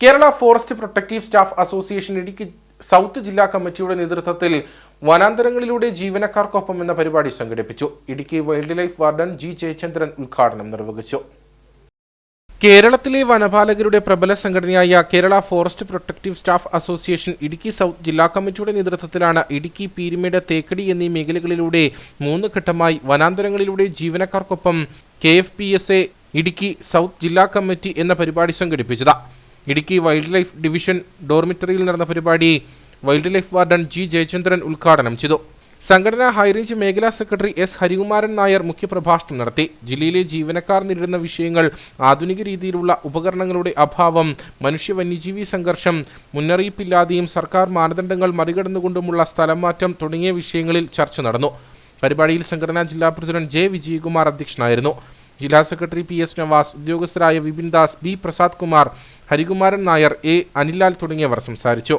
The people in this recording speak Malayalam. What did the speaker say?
Kerala forest protective staff association Idukki south ജില്ലാ കമ്മിറ്റിയുടെ നേതൃത്വത്തിൽ വനാന്തരങ്ങളിലൂടെ ജീവനക്കാർക്കൊപ്പം എന്ന പരിപാടി സംഘടിപ്പിച്ചു. Idukki wildlife warden G Jayachandran ഉദ്ഘാടനം നിർവഹിച്ചു. കേരളത്തിലെ വനപാലകരുടെ പ്രബല സംഘടനയായ Kerala forest protective staff association Idukki south ജില്ലാ കമ്മിറ്റിയുടെ നേതൃത്വത്തിലാണ് ഇടുക്കി പീരിമേട് തേക്കടി എന്നീ മേഖലകളിലൂടെ മൂന്ന് ഘട്ടമായി വനാന്തരങ്ങളിലൂടെ ജീവനക്കാർക്കൊപ്പം കെ ഇടുക്കി സൗത്ത് ജില്ലാ കമ്മിറ്റി എന്ന പരിപാടി സംഘടിപ്പിച്ചത്. ഇടുക്കി വൈൽഡ് ലൈഫ് ഡിവിഷൻ ഡോർമിറ്ററിയിൽ നടന്ന പരിപാടി wild life warden G Jayachandran ഉദ്ഘാടനം ചെയ്തു. സംഘടനാ ഹൈറേഞ്ച് മേഖലാ സെക്രട്ടറി എസ് ഹരികുമാരൻ നായർ മുഖ്യപ്രഭാഷണം നടത്തി. ജില്ലയിലെ ജീവനക്കാർ നേരിടുന്ന വിഷയങ്ങൾ ആധുനിക രീതിയിലുള്ള ഉപകരണങ്ങളുടെ അഭാവം മനുഷ്യ വന്യജീവി സംഘർഷം മുന്നറിയിപ്പില്ലാതെയും സർക്കാർ മാനദണ്ഡങ്ങൾ മറികടന്നുകൊണ്ടുമുള്ള സ്ഥലം മാറ്റം തുടങ്ങിയ വിഷയങ്ങളിൽ ചർച്ച നടന്നു. പരിപാടിയിൽ സംഘടനാ ജില്ലാ പ്രസിഡന്റ് ജെ വിജയകുമാർ അധ്യക്ഷനായിരുന്നു. ജില്ലാ സെക്രട്ടറി പി എസ് നവാസ് ഉദ്യോഗസ്ഥരായ വിപിൻ ദാസ് ബി പ്രസാദ് കുമാർ ഹരികുമാരൻ നായർ എ അനിലാൽ തുടങ്ങിയവർ സംസാരിച്ചു